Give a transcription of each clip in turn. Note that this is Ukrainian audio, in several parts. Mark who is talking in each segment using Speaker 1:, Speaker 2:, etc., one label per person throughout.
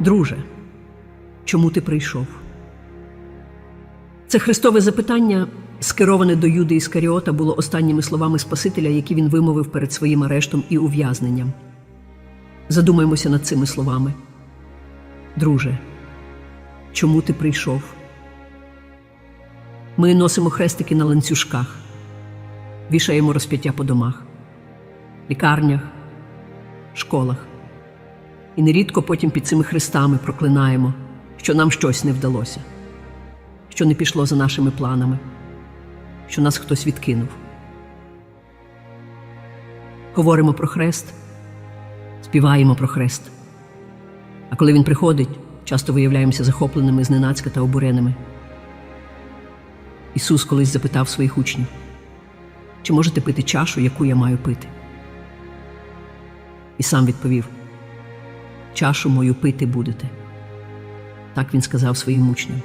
Speaker 1: Друже, чому ти прийшов? Це Христове запитання, скероване до Юди Іскаріота, було останніми словами Спасителя, які він вимовив перед своїм арештом і ув'язненням. Задумаймося над цими словами. Друже, чому ти прийшов? Ми носимо хрестики на ланцюжках, вішаємо розп'яття по домах, лікарнях, школах. І нерідко потім під цими хрестами проклинаємо, що нам щось не вдалося, що не пішло за нашими планами, що нас хтось відкинув. Говоримо про хрест, співаємо про хрест. А коли він приходить, часто виявляємося захопленими зненацька та обуреними. Ісус колись запитав своїх учнів, чи можете пити чашу, яку я маю пити? І сам відповів: Чашу мою пити будете. Так він сказав своїм учням.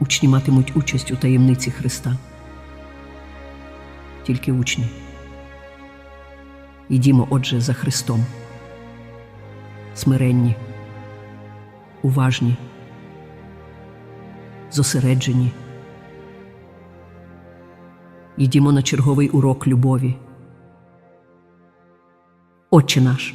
Speaker 1: Учні матимуть участь у таємниці Христа. Тільки учні. Йдімо, отже, за Христом. Смиренні, уважні, зосереджені. Йдімо на черговий урок любові. Отче наш,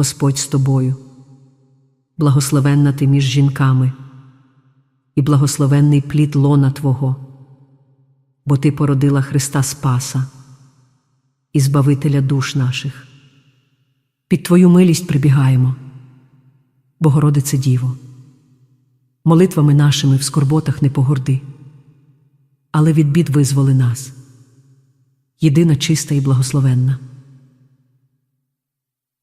Speaker 1: Господь з тобою, благословенна ти між жінками, і благословенний плід лона Твого, бо Ти породила Христа Спаса і Збавителя душ наших. Під Твою милість прибігаємо, Богородице Діво, молитвами нашими в скорботах не погорди, але від бід визволи нас, єдина чиста і благословенна.